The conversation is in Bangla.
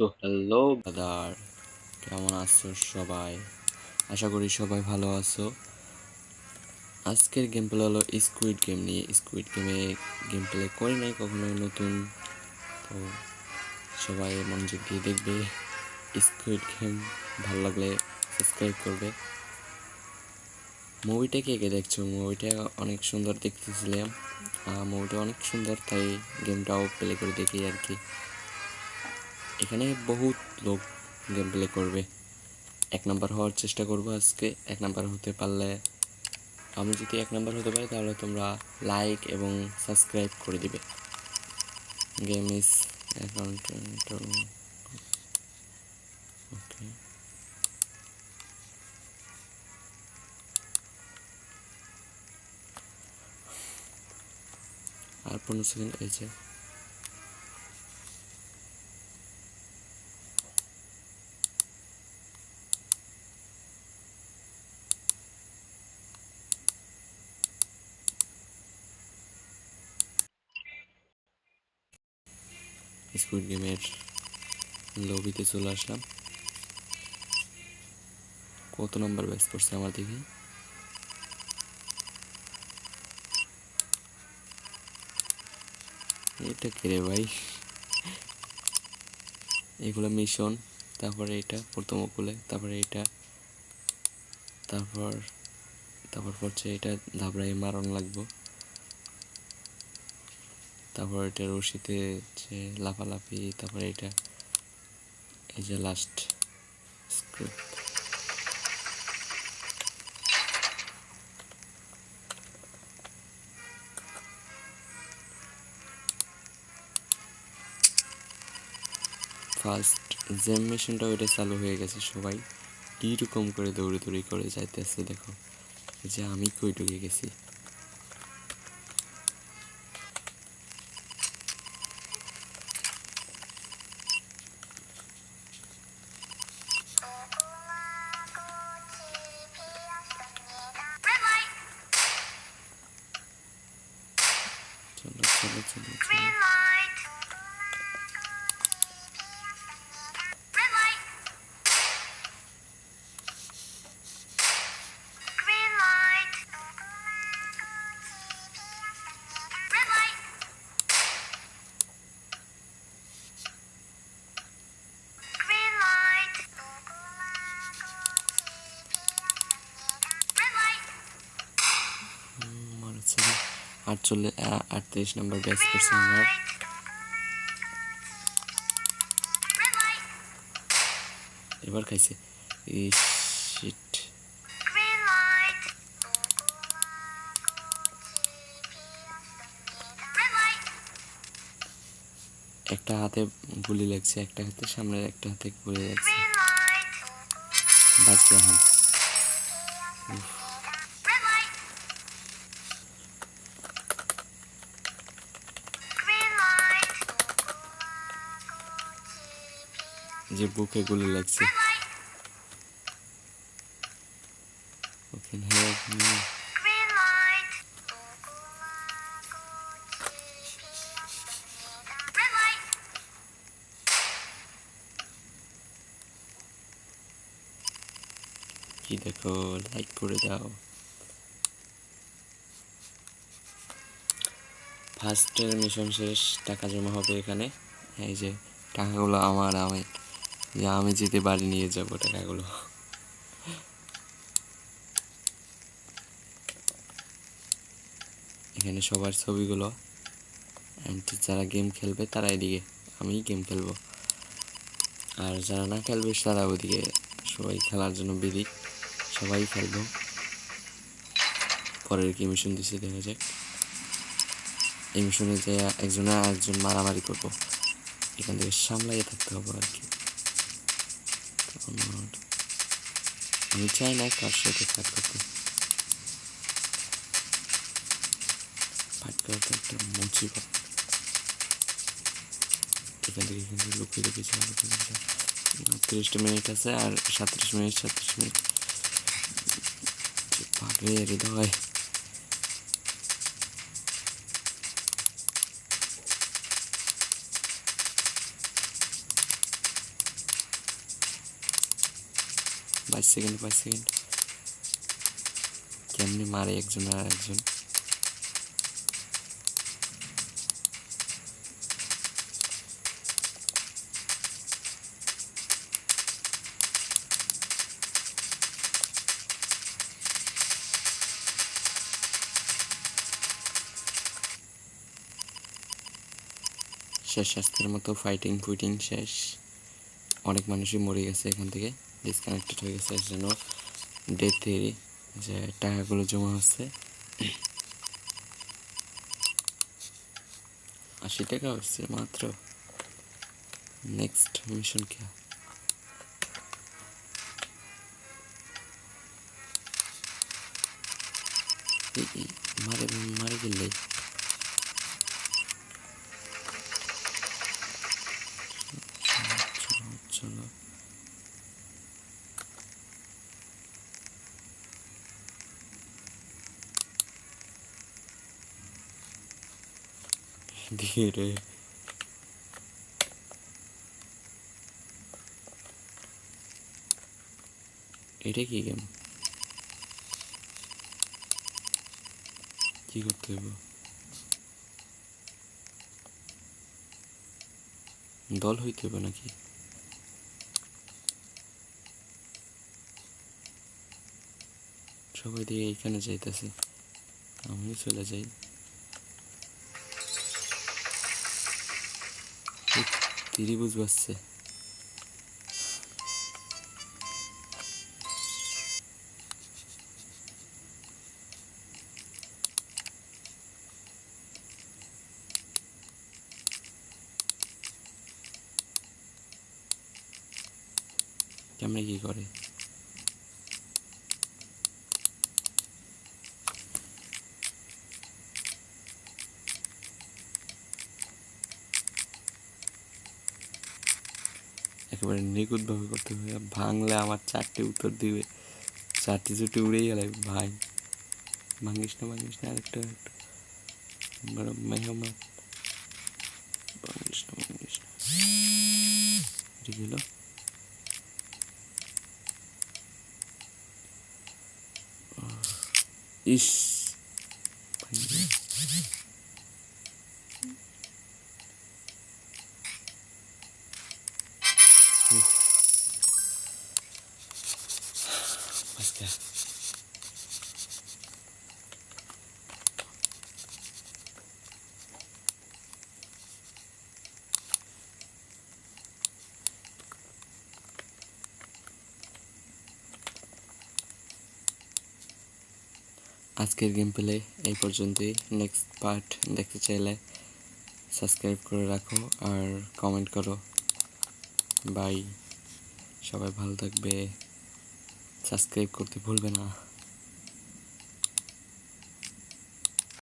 তো হ্যালো ব্রাদার, কেমন আছো সবাই? আশা করি সবাই ভালো আছো। আজকের গেম প্লে হলো স্কুইড গেম নিয়ে। স্কুইড গেমে গেম প্লে করি নাই কখনো নতুন। তো সবাই মনোযোগ দিয়ে দেখবে। স্কুইড গেম ভালো লাগলে সাবস্ক্রাইব করবে। মুভিটা কে কে দেখছ? মুভিটা অনেক সুন্দর দেখতেছিলাম। মুভিটা অনেক সুন্দর, তাই গেমটাও প্লে করে দেখি আর কি। এখানে বহুত লোক গেম প্লে করবে। এক নাম্বার হওয়ার চেষ্টা করব আজকে। এক নাম্বার হতে পারলে আমি যদি এক নাম্বার হতে পারি, তাহলে তোমরা লাইক এবং সাবস্ক্রাইব করে দিবে। গেম ইস অ্যাকাউন্ট ওকে আর পনেরো সেকেন্ড এই যে। স্কুইড গেমের লবিতে চলে আসলাম। কত নম্বর ব্যাচ পড়ছে আমার দিকে এটা কে রে ভাই? এগুলো মিশন, তারপরে এটা প্রথম কুলে তারপরে এটা, তারপর তারপর হচ্ছে এটা ধাবড়াই মারণ লাগবো। তারপর এটা রশিতে যে লাফালাফি, তারপর এটা, এই যে লাস্ট স্ক্রিপ্ট ফার্স্ট জেম মেশিনটা ওইটা চালু হয়ে গেছে সবাই। কীরকম করে দৌড়ে দৌড়ি করে যাইতেছে, দেখো। যে আমি কই ঢুকে গেছি? চলো চলো চলো আটচল্লিশ আটত্রিশ নম্বর ব্যাচ করছে আমার. এবার খাইছে শিট. একটা হাতে গুলি লাগছে, একটা হাতে সামনের একটা হাতে গুলি লাগছে. বাঁচবে এখন যে বুকে গুলি লাগছে. কি দেখো লাইক করে দাও। ফার্স্টের মিশন শেষ, টাকা জমা হবে এখানে। এই যে, টাকাগুলো আমার আমি যে আমি যেতে বাড়ি নিয়ে যাব টাকাগুলো। এখানে সবার ছবিগুলো যারা গেম খেলবে তারা এদিকে আমি গেম খেলব। আর যারা না খেলবে তারা ওদিকে সবাই খেলার জন্য বেদিক সবাই খেলব। পরের কি মিশন দিছে দেখা যাক। এই মিশনে যে একজনে একজন মারামারি করব। এখান থেকে সামলাইয়ে থাকতে হবে আর কি। আমার আমি চাই না কার সাথে ফাইট করতে ফাইট করা তো একটা মুসিবত এখান থেকে এখান থেকে লুকিয়ে যাওয়া তিরিশটা মিনিট আছে আর সাতত্রিশ মিনিট সাতত্রিশ মিনিট হৃদয় বাইশ সেকেন্ড বাইশ সেকেন্ড কেমনি মারে একজন আর একজন শেষ আজকের মতো ফাইটিং ফুইটিং শেষ। অনেক মানুষই মরে গেছে এখান থেকে। ডিসকানেক্টেড হয়ে গেছে এর জন্য ডে থ্রি যে টাকাগুলো জমা হচ্ছে। আশি টাকা হচ্ছে মাত্র। নেক্সট মিশন কে? মারে মারে গেলে। ধীরে। এটা কি গেম কি করতে হবে? দল হইতে হবে নাকি? সবাই দিয়ে এইখানে যাইতেছে। আমিও চলে যাই। ত্রিভুজ বাজছে। কেমনে কি করে? একেবারে নিখুঁতভাবে করতে হবে। ভাঙলে আমার চারটে উত্তর দিবে। চারটে চুটি উড়েই গেলে ভাই। ভাঙিস না ভাঙিস না, আরেকটা বড় মেহমান। ভাঙিস না ভাঙিস না। এটা কি হলো? ইস ভাঙি গেল। আজকে আজকের গেম প্লে এই পর্যন্তই। নেক্সট পার্ট দেখতে চাইলে সাবস্ক্রাইব করে রাখো আর কমেন্ট করো। বাই সবাই ভালো থাকবে। সাবস্ক্রাইব করতে ভুলবে না।